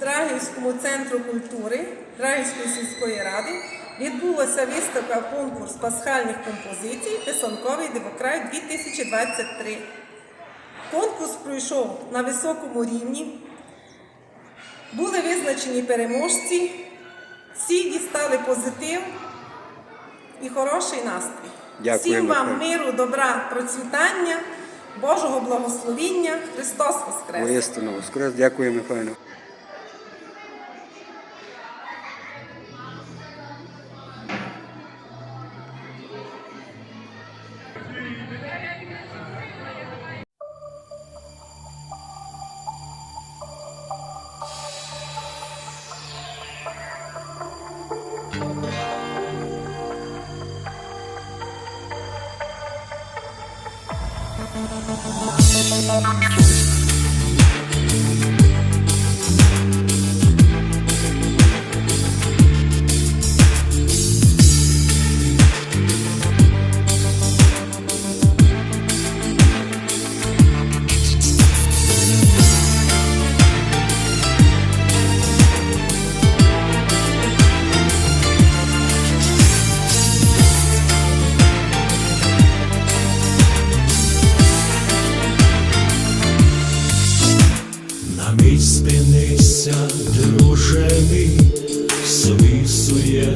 Драгівському центру культури Драгівської сільської ради відбулася виставка конкурс пасхальних композицій Писанковий демократ 2023. Конкурс пройшов на високому рівні. Були визначені переможці, всі дістали позитив і хороший настрій. Дякуємо, Всім вам миру, добра, процвітання, Божого благословіння. Христос Воскрес! Воістину воскрес. Дякую, Михайло. На собі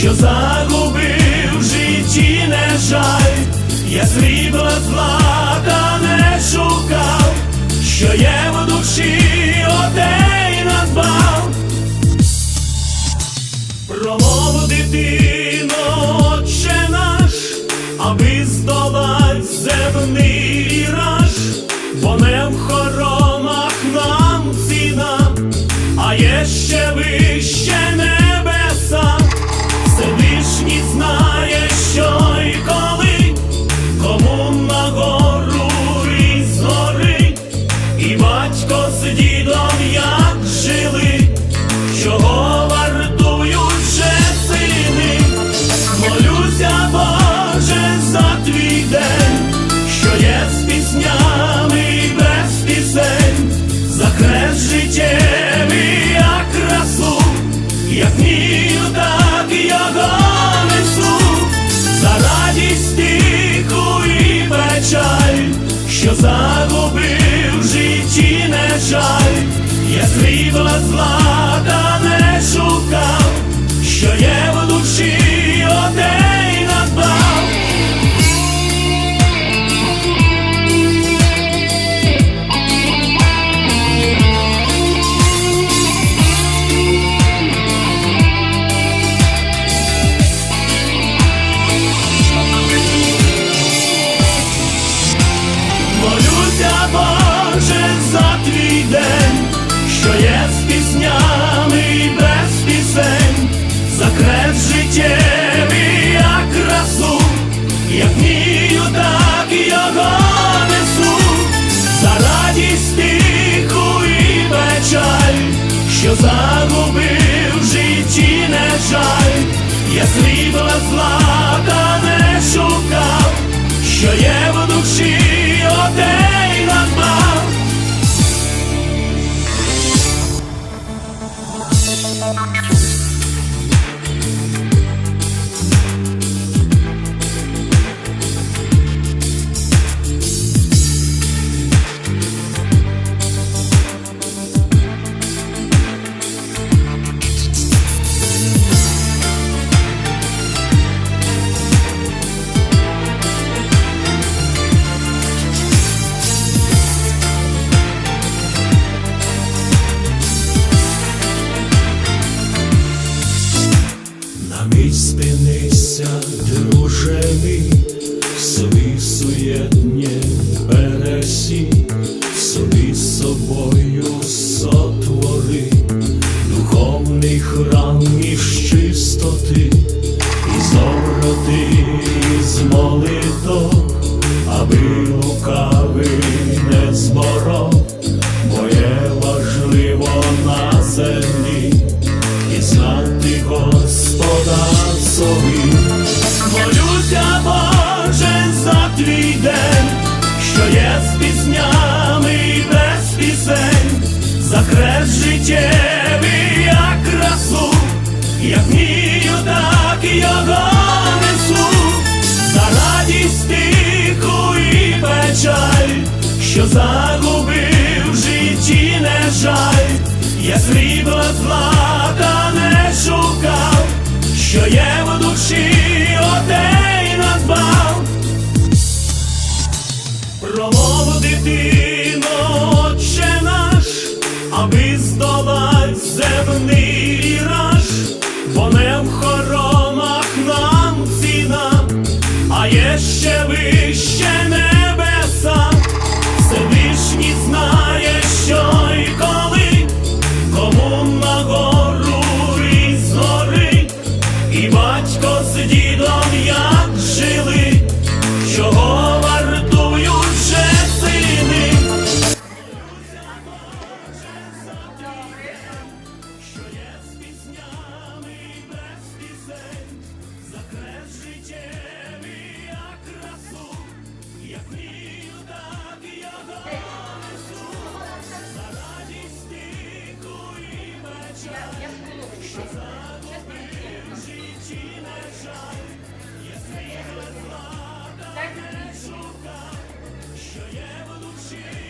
Що загубив в житті не жаль, я срібла злата не шукав, що є в душі, отей надбав. Промов дитино, отче наш, аби здолать земний раж, бо не в хоромах нам ціна, а є ще вище що є з піснями і без пісень, за хрест життєвий, як красу, як вмію, так і його несу, за радість тиху і печаль, що загубив в житті не жаль, я срібла злата не шукав, що є що завжди в житті, на жаль, є своє зла, так не шукай, що є в душі.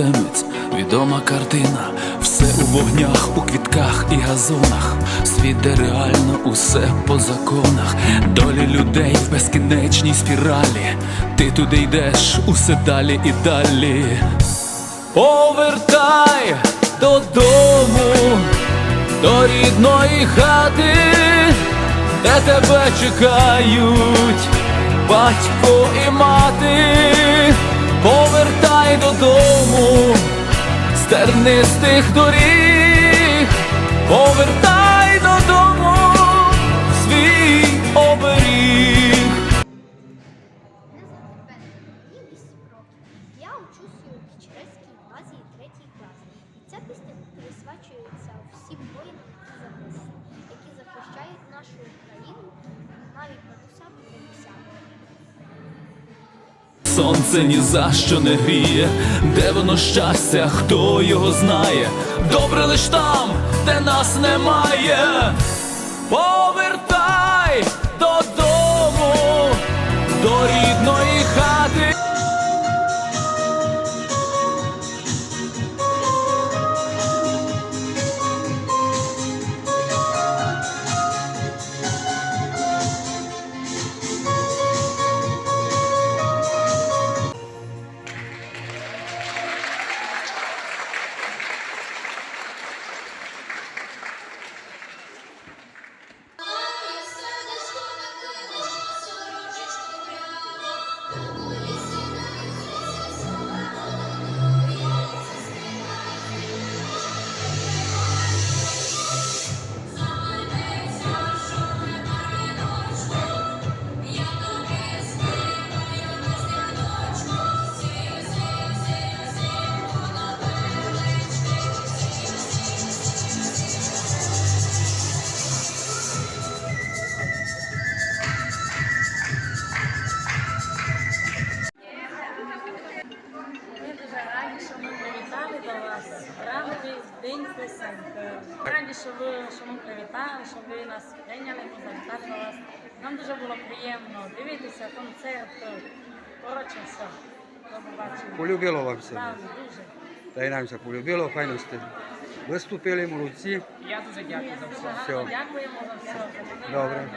іноземець, відома картина, все у вогнях, у квітках і газонах, світ, де реально усе по законах, долі людей в безкінечній спіралі, ти туди йдеш, усе далі і далі. Повертай додому, до рідної хати, де тебе чекають, батько і мати повертай додому, стерни з тих доріг, повертай. сонце ні за що не гріє, де воно щастя, хто його знає, добре лиш там, де нас немає. було приємно дивитися концерт. Е, коротше, все. До. Полюбило вам все. Нам дуже. Та й нам все полюбило, файно сте. Виступили, молодці. Я дуже дякую за все. Все. Дякуємо за все. Добре.